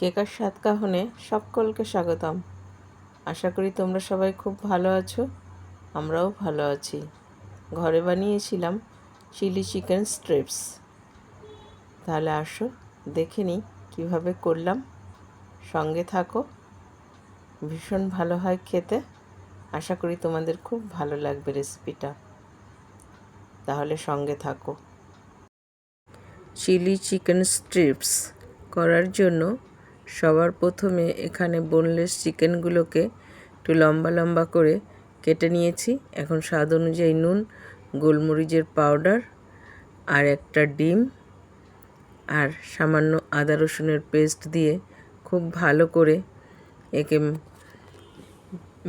কেকার স্বাদ কাহনে সকলকে স্বাগতম। আশা করি তোমরা সবাই খুব ভালো আছো, আমরাও ভালো আছি। ঘরে বানিয়েছিলাম চিলি চিকেন স্ট্রিপস। তাহলে আসো, দেখে নিই কীভাবে করলাম। সঙ্গে থাকো, ভীষণ ভালো হয় খেতে। আশা করি তোমাদের খুব ভালো লাগবে রেসিপিটা। তাহলে সঙ্গে থাকো। চিলি চিকেন স্ট্রিপস করার জন্য সবার প্রথমে এখানে বোনলেস চিকেনগুলোকে একটু লম্বা লম্বা করে কেটে নিয়েছি। এখন স্বাদ অনুযায়ী নুন, গোলমরিচের পাউডার আর একটা ডিম আর সামান্য আদা রসুনের পেস্ট দিয়ে খুব ভালো করে একে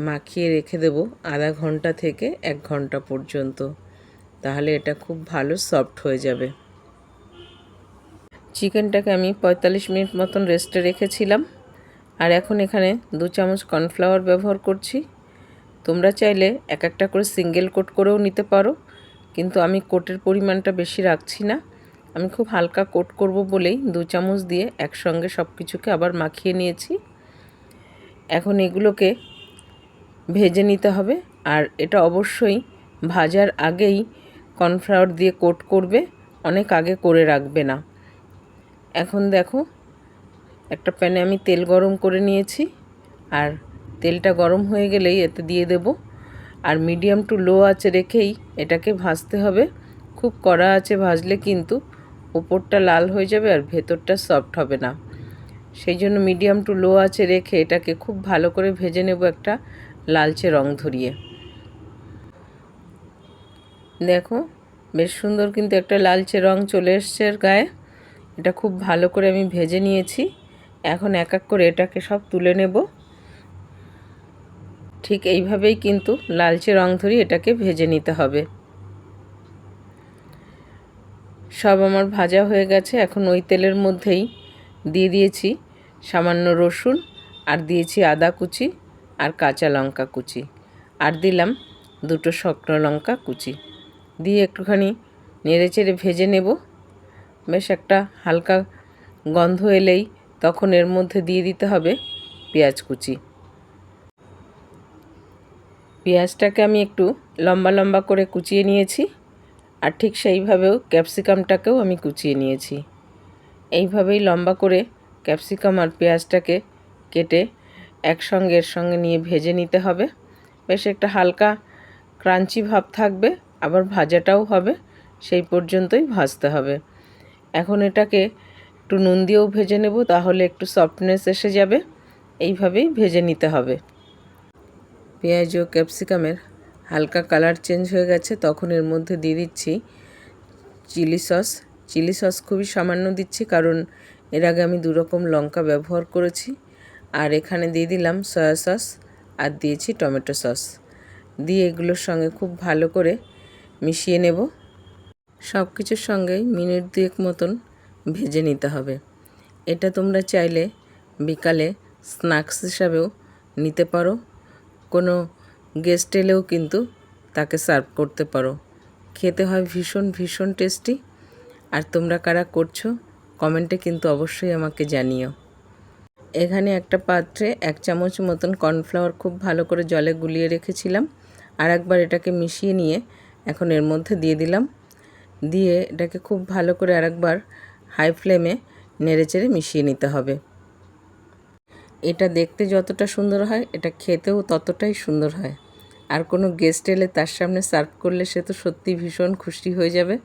মাখিয়ে রেখে দেব আধা ঘণ্টা থেকে এক ঘণ্টা পর্যন্ত। তাহলে এটা খুব ভালো সফট হয়ে যাবে। চিকেনটাকে আমি পঁয়তাল্লিশ মিনিট মতন রেস্টে রেখেছিলাম। আর এখন এখানে দু চামচ কর্নফ্লাওয়ার ব্যবহার করছি। তোমরা চাইলে এক একটা করে সিঙ্গেল কোট করেও নিতে পারো, কিন্তু আমি কোটের পরিমাণটা বেশি রাখছি না। আমি খুব হালকা কোট করব বলেই দু চামচ দিয়ে একসঙ্গে সব কিছুকে আবার মাখিয়ে নিয়েছি। এখন এগুলোকে ভেজে নিতে হবে, আর এটা অবশ্যই ভাজার আগেই কর্নফ্লাওয়ার দিয়ে কোট করবে, অনেক আগে করে রাখবে না। এখন দেখো, একটা প্যানে আমি তেল গরম করে নিয়েছি, আর তেলটা গরম হয়ে গেলেই এতে দিয়ে দেব। আর মিডিয়াম টু লো আঁচে রেখেই এটাকে ভাজতে হবে। খুব কড়া আছে ভাজলে কিন্তু ওপরটা লাল হয়ে যাবে আর ভেতরটা সফট হবে না। সেই জন্য মিডিয়াম টু লো আছে রেখে এটাকে খুব ভালো করে ভেজে নেব একটা লালচে রং ধরিয়ে। দেখো, বেশ সুন্দর কিন্তু একটা লালচে রং চলে এসছে গায়ে। এটা খুব ভালো করে আমি ভেজে নিয়েছি। এখন এক এক করে এটাকে সব তুলে নেব। ঠিক এইভাবেই কিন্তু লালচে রং ধরি এটাকে ভেজে নিতে হবে। সব আমার ভাজা হয়ে গেছে। এখন ওই তেলের মধ্যেই দিয়ে দিয়েছি সামান্য রসুন আর দিয়েছি আদা কুচি আর কাঁচা লঙ্কা কুচি আর দিলাম দুটো শুকনো লঙ্কা কুচি। দিয়ে একটুখানি নেড়ে চেড়ে ভেজে নেব। বেশ একটা হালকা গন্ধ এলেই তখন এর মধ্যে দিয়ে দিতে হবে পেঁয়াজ কুচি। পেঁয়াজটাকে আমি একটু লম্বা লম্বা করে কুচিয়ে নিয়েছি আর ঠিক সেইভাবেও ক্যাপসিকামটাকেও আমি কুচিয়ে নিয়েছি। এইভাবেই লম্বা করে ক্যাপসিকাম আর পেঁয়াজটাকে কেটে একসঙ্গে এর সঙ্গে নিয়ে ভেজে নিতে হবে। বেশ একটা হালকা ক্রাঞ্চি ভাব থাকবে, আবার ভাজাটাও হবে, সেই পর্যন্তই ভাজতে হবে। এখন এটাকে একটু নুন দিয়েও ভেজে নেব, তাহলে একটু সফটনেস এসে যাবে। এইভাবেই ভেজে নিতে হবে। পেঁয়াজ ও ক্যাপসিকামের হালকা কালার চেঞ্জ হয়ে গেছে, তখন এর মধ্যে দিয়ে দিচ্ছি চিলি সস চিলি সস খুবই সামান্য দিচ্ছি, কারণ এর আগে আমি দুরকম লঙ্কা ব্যবহার করেছি। আর এখানে দিয়ে দিলাম সয়া সস আর দিয়েছি টমেটো সস দিয়ে এগুলোর সঙ্গে খুব ভালো করে মিশিয়ে নেব। সব কিছুর সঙ্গেই মিনিট দুয়েক মতন ভেজে নিতে হবে। এটা তোমরা চাইলে বিকালে স্ন্যাক্স হিসাবেও নিতে পারো। কোনো গেস্ট এলেও কিন্তু তাকে সার্ভ করতে পারো। খেতে হয় ভীষণ ভীষণ টেস্টি। আর তোমরা কারা করছ, কমেন্টে কিন্তু অবশ্যই আমাকে জানিও। এখানে একটা পাত্রে এক চামচ মতন কর্নফ্লাওয়ার খুব ভালো করে জলে গুলিয়ে রেখেছিলাম। আর একবার এটাকে মিশিয়ে নিয়ে এখন এর মধ্যে দিয়ে দিলাম। দিয়ে এটাকে খুব ভালো করে আরেকবার হাই ফ্লেমে নেড়েচেড়ে মিশিয়ে নিতে হবে। এটা দেখতে যতটা সুন্দর হয়, এটা খেতেও ততটাই সুন্দর হয়। আর কোনো গেস্ট এলে তার সামনে সার্ভ করলে সে তো সত্যি ভীষণ খুশি হয়ে যাবে।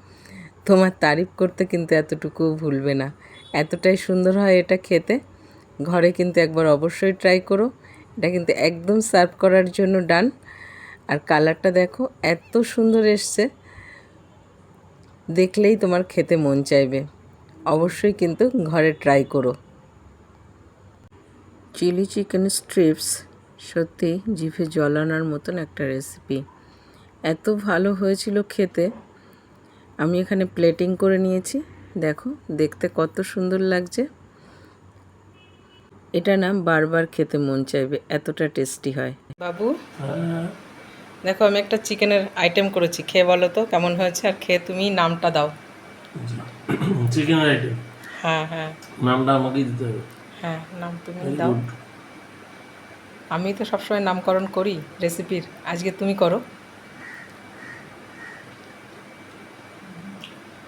তোমার তারিফ করতে কিন্তু এতটুকুও ভুলবে না। এতটাই সুন্দর হয় এটা খেতে। ঘরে কিন্তু একবার অবশ্যই ট্রাই করো। এটা কিন্তু একদম সার্ভ করার জন্য ডান আর কালারটা দেখো, এত সুন্দর এসছে। দেখলেই তোমার খেতে মন চাইবে। অবশ্যই কিন্তু ঘরে ট্রাই করো। চিলি চিকেন স্ট্রিপস সত্যি জিভে জল আনার মতন একটা রেসিপি এত ভালো হয়েছিল খেতে। আমি এখানে প্লেটিং করে নিয়েছি। দেখো দেখতে কত সুন্দর লাগছে। এটা না বারবার খেতে মন চাইবে এতটা টেস্টি হয়। বাবু? দেখো আমি একটা চিকেনের আইটেম করেছি। খেয়ে বলো তো কেমন হয়েছে? আর খেয়ে তুমি নামটা দাও। চিকেন আইটেম হ্যাঁ হ্যাঁ। নামটা আমাকেই দিতে হবে। হ্যাঁ নাম তুমি দাও। আমি তো সবসময় নামকরণ করি রেসিপির আজকে তুমি করো।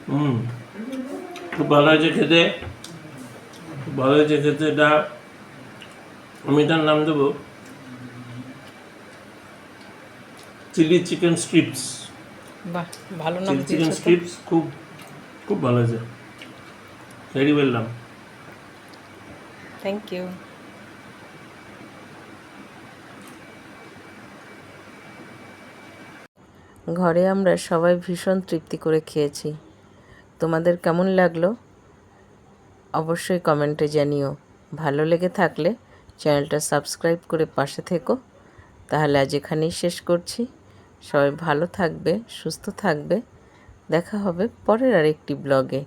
হুম। খুব ভালো হয়েছে খেতে। ভালো হয়েছে খেতে এটা আমি এটার নাম দেবো। Chilli chicken strips. বাহ ভালো নাম চিলি চিকেন স্ট্রিপস খুব খুব ভালো হয়েছে। ভেরি ওয়েল নাম থ্যাংক ইউ ঘরে আমরা সবাই ভীষণ তৃপ্তি করে খেয়েছি। তোমাদের কেমন লাগল? অবশ্যই কমেন্টে জানিও। ভালো লেগে থাকলে চ্যানেলটা সাবস্ক্রাইব করে পাশে থেকো। তাহলে আজ এখানেই শেষ করছি। সবাই ভালো থাকবে সুস্থ থাকবে। দেখা হবে পরের আরেকটি ব্লগে।